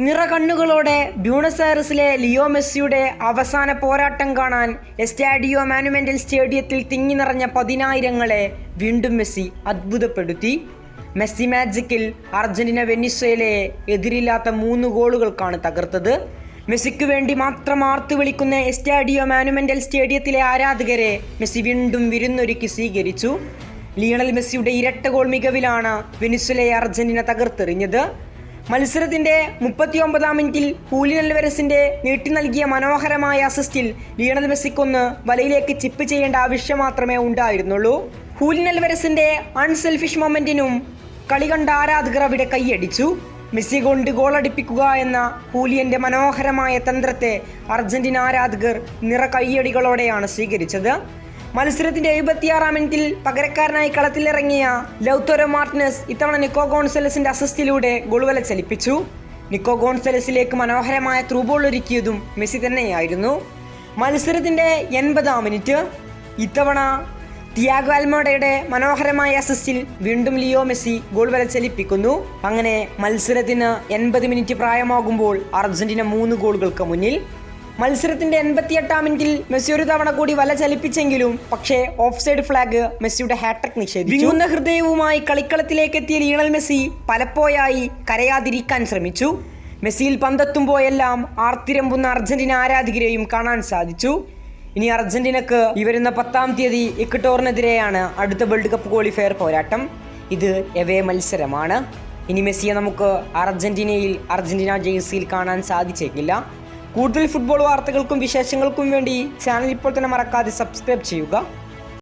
നിറകണ്ണുകളോടെ ബ്യൂണസൈറസിലെ Leo മെസ്സിയുടെ അവസാന പോരാട്ടം കാണാൻ എസ്റ്റാഡിയോ മാനുമെന്റൽ സ്റ്റേഡിയത്തിൽ തിങ്ങി നിറഞ്ഞ പതിനായിരങ്ങളെ വീണ്ടും മെസ്സി അത്ഭുതപ്പെടുത്തി. മെസ്സി മാജിക്കിൽ അർജന്റീന വെനിസ്വേലയെ എതിരില്ലാത്ത മൂന്ന് ഗോളുകൾക്കാണ് തകർത്തത്. മെസ്സിക്ക് വേണ്ടി മാത്രം ആർത്തു വിളിക്കുന്ന എസ്റ്റാഡിയോ മാനുമെന്റൽ സ്റ്റേഡിയത്തിലെ ആരാധകരെ മെസ്സി വീണ്ടും വിരുന്നൊരുക്കി സ്വീകരിച്ചു. ലിയണൽ മെസ്സിയുടെ ഇരട്ട ഗോൾ മികവിലാണ് വെനിസ്വലയെ അർജന്റീന തകർത്തെറിഞ്ഞത്. മത്സരത്തിന്റെ മുപ്പത്തിയൊമ്പതാം മിനിറ്റിൽ ഹൂലിൻ അൽവരസിന്റെ നീട്ടി നൽകിയ മനോഹരമായ അസിസ്റ്റിൽ ലിയണൽ മെസ്സിക്കൊന്ന് വലയിലേക്ക് ചിപ്പ് ചെയ്യേണ്ട ആവശ്യം മാത്രമേ ഉണ്ടായിരുന്നുള്ളൂ. ഹൂലിൻ അൽവരസിന്റെ അൺസെൽഫിഷ് മൊമെന്റിനും കളി കണ്ട ആരാധകർ അവിടെ കൈയടിച്ചു. മെസ്സി കൊണ്ട് ഗോളടിപ്പിക്കുക എന്ന ഹൂലിയന്റെ മനോഹരമായ തന്ത്രത്തെ അർജന്റീന ആരാധകർ നിറ കൈയടികളോടെയാണ് സ്വീകരിച്ചത്. മത്സരത്തിന്റെ എഴുപത്തിയാറാം മിനിറ്റിൽ പകരക്കാരനായി കളത്തിലിറങ്ങിയ ലൗത്തോരോ മാർട്ടിനസ് ഇത്തവണ നിക്കോ ഗോൺസലസിന്റെ അസിസ്റ്റിലൂടെ ഗോൾവല ചലിപ്പിച്ചു. നിക്കോ ഗോൺസലസിലേക്ക് മനോഹരമായ ത്രൂബോൾ ഒരുക്കിയതും മെസ്സി തന്നെയായിരുന്നു. മത്സരത്തിന്റെ എൺപതാം മിനിറ്റ്. ഇത്തവണ തിയാഗോ അൽമോഡയുടെ മനോഹരമായ അസിസ്റ്റിൽ വീണ്ടും ലിയോ മെസ്സി ഗോൾ വല ചലിപ്പിക്കുന്നു. അങ്ങനെ മത്സരത്തിന് എൺപത് മിനിറ്റ് പ്രായമാകുമ്പോൾ അർജന്റീന മൂന്ന് ഗോളുകൾക്ക് മുന്നിൽ. മത്സരത്തിന്റെ എൺപത്തിയെട്ടാം മിനിറ്റിൽ മെസ്സി ഒരു തവണ കൂടി വല ചലിപ്പിച്ചെങ്കിലും പക്ഷേ ഓഫ് സൈഡ് ഫ്ലാഗ് മെസ്സിയുടെ ഹാട്രിക് നിഷേധിച്ചു. വിങ്ങുന്ന ഹൃദയവുമായി കളിക്കളത്തിലേക്ക് എത്തിയ ലിയണൽ മെസ്സി പലപ്പോഴായി കരയാതിരിക്കാൻ ശ്രമിച്ചു. മെസ്സിയിൽ പന്തെത്തുമ്പോഴെല്ലാം ആർത്തിരമ്പുന്ന അർജന്റീന ആരാധകരെയും കാണാൻ സാധിച്ചു. ഇനി അർജന്റീനക്ക് ഈ വരുന്ന പത്താം തീയതി ഇക്വട്ടോറിനെതിരെയാണ് അടുത്ത വേൾഡ് കപ്പ് ക്വാളിഫയർ പോരാട്ടം. ഇത് എവേ മത്സരമാണ്. ഇനി മെസ്സിയെ നമുക്ക് അർജന്റീനയിൽ അർജന്റീന ജേഴ്സിയിൽ കാണാൻ സാധിച്ചേക്കില്ല. കൂടുതൽ ഫുട്ബോൾ വാർത്തകൾക്കും വിശേഷങ്ങൾക്കും വേണ്ടി ചാനൽ ഇപ്പോൾ തന്നെ മറക്കാതെ സബ്സ്ക്രൈബ് ചെയ്യുക.